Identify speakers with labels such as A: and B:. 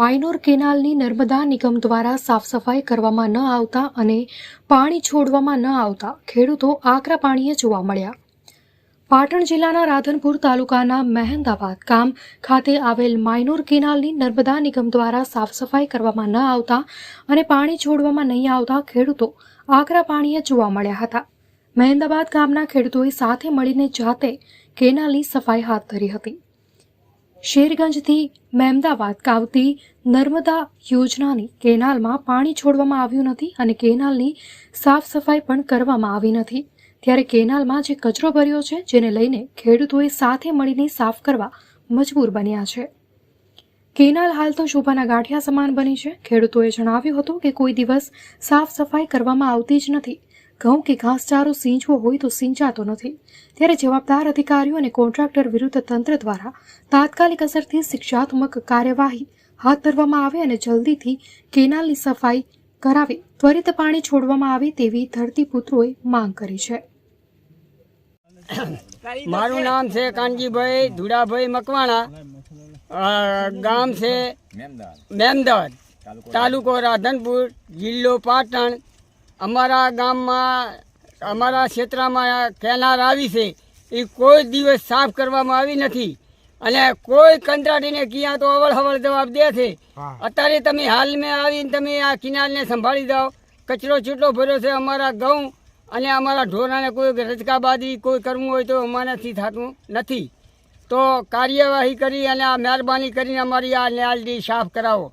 A: Minor કેનાલની Narmada નિગમ દ્વારા સાફ સફાઈ કરવામાં ન આવતા અને પાણી છોડવામાં ન આવતા ખેડૂતો આકરા પાણીએ જોવા મળ્યા. પાટણ જિલ્લાના રાધનપુર તાલુકાના મહેંદાબાદ ગામ ખાતે આવેલ માયનોર કેનાલની નર્મદા નિગમ દ્વારા સાફ સફાઈ કરવામાં ન આવતા અને પાણી છોડવામાં નહીં આવતા ખેડૂતો આકરા પાણીએ જોવા મળ્યા હતા. મહેંદાબાદ ગામના ખેડૂતોએ સાથે મળીને જાતે કેનાલની સફાઈ હાથ ધરી હતી. શેરગંજથી મહેમદાવાદ કાવતી નર્મદા યોજનાની કેનાલમાં પાણી છોડવામાં આવ્યું નથી અને કેનાલની સાફ સફાઈ પણ કરવામાં આવી નથી. ત્યારે કેનાલમાં જે કચરો ભર્યો છે, જેને લઈને ખેડૂતોએ સાથે મળીને સાફ કરવા મજબૂર બન્યા છે. કેનાલ હાલ તો શોભાના ગાંઠિયા સમાન બની છે. ખેડૂતોએ જણાવ્યું હતું કે કોઈ દિવસ સાફ સફાઈ કરવામાં આવતી જ નથી. ઘઉં કે ઘાસચારો સિંચવો હોય તો સિંચાતો નથી. ત્યારે જવાબદાર અધિકારીઓ અને કોન્ટ્રાક્ટર વિરુદ્ધ તંત્ર દ્વારા તાત્કાલિક અસરથી શિક્ષાત્મક કાર્યવાહી હાથ ધરવામાં આવે અને જલ્દીથી કેનાલની સફાઈ કરાવી ત્વરિત પાણી છોડવામાં આવે તેવી ધરતીપુત્રોએ માંગ કરી છે.
B: મારું નામ છે કાનજીભાઈ ધુડાભાઈ મકવાણા. ગામ છે મેમદાવાદ તાલુકો રાધનપુર જિલ્લો પાટણ. અમારા ગામમાં અમારા ક્ષેત્રમાં કેનાર આવી છે એ કોઈ દિવસ સાફ કરવામાં આવી નથી. અને કોઈ કંત્રાટીને ક્યાં તો અવળ હવળ જવાબ દે છે. અત્યારે તમે હાલમાં આવીને તમે આ કિનારને સંભાળી જાઓ. કચરો ચૂંટલો ભર્યો છે અમારા ઘઉં અને અમારા ઢોરાને કોઈ રજકા બાજરી કોઈ કરવું હોય તો અમારાથી થતું નથી. તો કાર્યવાહી કરી અને આ મહેરબાની કરીને અમારી આ ન્યાલડી સાફ કરાવો.